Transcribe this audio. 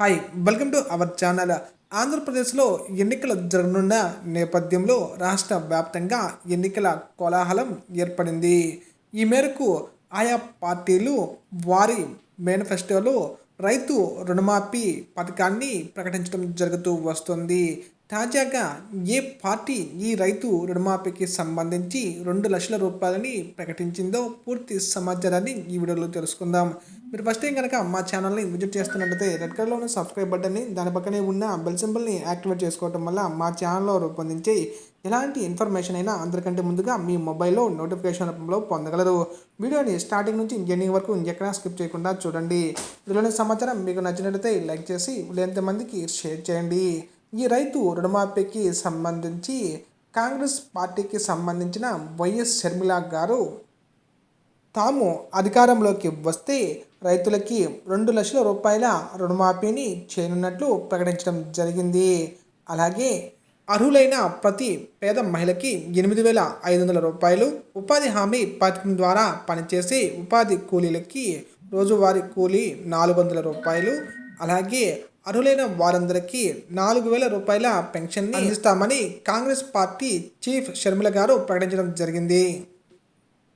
Hi welcome to our channel ఆంధ్రప్రదేశ్లో ఎన్నికలు జరగనున్న నేపథ్యంలో రాష్ట్ర వ్యాప్తంగా ఎన్నికల కోలాహలం ఏర్పడింది. ఈ మేరకు ఆయా పార్టీలు వారి మేనిఫెస్టోలో రైతు రుణమాఫీ పథకాన్ని ప్రకటించడం జరుగుతూ వస్తుంది. తాజాగా ఏ పార్టీ ఈ రైతు రుణమాఫీకి సంబంధించి రెండు లక్షల రూపాయలని ప్రకటించిందో పూర్తి సమాచారాన్ని ఈ వీడియోలో తెలుసుకుందాం. మీరు ఫస్ట్ టైం కనుక మా ఛానల్ని విజిట్ చేస్తున్నట్లయితే రెడ్ కలర్లో ఉన్న సబ్స్క్రైబ్ బటన్ని దాని పక్కనే ఉన్న బెల్ సింబల్ని యాక్టివేట్ చేసుకోవటం వల్ల మా ఛానల్లో రూపొందించే ఎలాంటి ఇన్ఫర్మేషన్ అయినా అందరికంటే ముందుగా మీ మొబైల్లో నోటిఫికేషన్ రూపంలో పొందగలరు. వీడియోని స్టార్టింగ్ నుంచి ఎండింగ్ వరకు ఇంకెక్కడా స్కిప్ చేయకుండా చూడండి. ఇందులోని సమాచారం మీకు నచ్చినట్లయితే లైక్ చేసి ఎంతమందికి షేర్ చేయండి. ఈ రైతు రుణమాఫీకి సంబంధించి కాంగ్రెస్ పార్టీకి సంబంధించిన వైఎస్ షర్మిల గారు తాము అధికారంలోకి వస్తే రైతులకి రెండు లక్షల రూపాయల రుణమాఫీని చేయనున్నట్లు ప్రకటించడం జరిగింది. అలాగే అర్హులైన ప్రతి పేద మహిళకి ఎనిమిది వేల ఐదు వందల రూపాయలు ఉపాధి హామీ పథకం ద్వారా పనిచేసే ఉపాధి కూలీలకి రోజువారీ కూలీ నాలుగు వందల రూపాయలు అలాగే అర్హులైన వారందరికీ నాలుగు వేల రూపాయల పెన్షన్ అందిస్తామని కాంగ్రెస్ పార్టీ చీఫ్ షర్మిల గారు ప్రకటించడం జరిగింది.